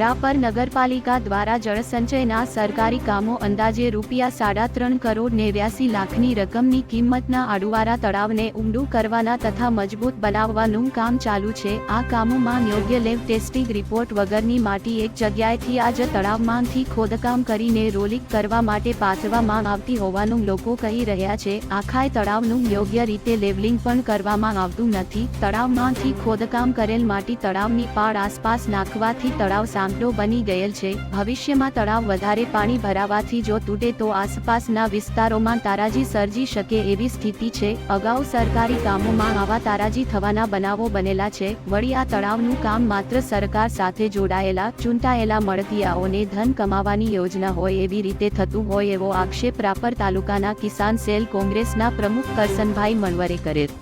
રાપર નગરપાલિકા દ્વારા જળસંચયના સરકારી કામો અંદાજે રૂપિયા સાડા ત્રણ કરોડ નેવ્યાસી લાખની રકમની કિંમતના આડુવારા તળાવને ઊંડું કરવાના તથા મજબૂત બનાવવાનું કામ ચાલુ છે. આ કામોમાં યોગ્ય લેબ ટેસ્ટિંગ રિપોર્ટ વગરની માટી એક જગ્યાએથી આજ તળાવમાંથી ખોદકામ કરીને રોલિંગ કરવા માટે પાથરવામાં આવતી હોવાનું લોકો કહી રહ્યા છે. આખાય તળાવનું યોગ્ય રીતે લેવલિંગ પણ કરવામાં આવતું નથી. તળાવમાંથી ખોદકામ કરેલ માટી તળાવની પાળ આસપાસ નાખવાથી તળાવ સાંકડો બની ગયેલ છે. ભવિષ્યમાં તળાવ વધારે પાણી ભરાવાથી જો તૂટે તો આસપાસના વિસ્તારોમાં તારાજી સર્જી શકે એવી સ્થિતિ છે. અગાઉ સરકારી કામોમાં આવા તારાજી થવાના બનાવો બનેલા છે. વળી આ તળાવનું કામ માત્ર સરકાર સાથે જોડાયેલા, ચૂંટાયેલા મળતિયાઓને ધન કમાવાની યોજના હોય એવી રીતે થતું હોય એવો આક્ષેપ રાપર તાલુકાના કિસાન સેલ કોંગ્રેસના પ્રમુખ કરસનભાઈ મણવરે કરેલ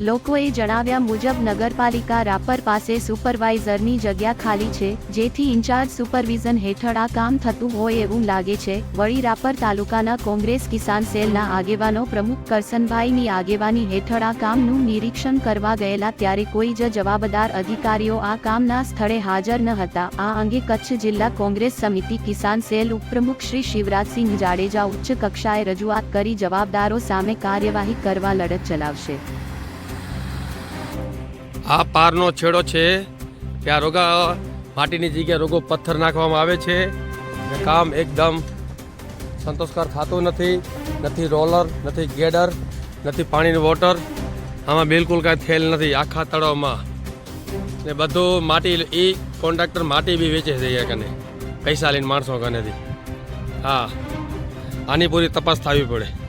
લોકોએ જણાવ્યા મુજબ નગરપાલિકા રાપર પાસે સુપરવાઇઝરની જગ્યા ખાલી છે, જેથી ઇન્ચાર્જ સુપરવિઝન હેઠળ આ કામ થતું હોય એવું લાગે છે. વળી રાપર તાલુકાના કોંગ્રેસ કિસાન સેલના આગેવાનો પ્રમુખ કરસનભાઈની આગેવાની હેઠળ આ કામનું નિરીક્ષણ કરવા ગયેલા ત્યારે કોઈ જ જવાબદાર અધિકારીઓ આ કામના સ્થળે હાજર ન હતા. આ અંગે કચ્છ જિલ્લા કોંગ્રેસ સમિતિ કિસાન સેલ ઉપપ્રમુખ શ્રી શિવરાજસિંહ જાડેજા ઉચ્ચ કક્ષાએ રજૂઆત કરી જવાબદારો સામે કાર્યવાહી કરવા લડત ચલાવશે. આ પારનો છેડો છે ત્યાં રોગા, માટીની જગ્યાએ રોગો પથ્થર નાખવામાં આવે છે. કામ એકદમ સંતોષકાર થતું નથી. નથી રોલર, નથી ગેડર, નથી પાણીનું વોટર. આમાં બિલકુલ કાંઈ થયેલ નથી આખા તળાવમાં. ને બધું માટી એ કોન્ટ્રાક્ટર માટી બી વેચે છે કને. પૈસા લઈને માણસો કનેથી. હા, આની પૂરી તપાસ થવી પડે.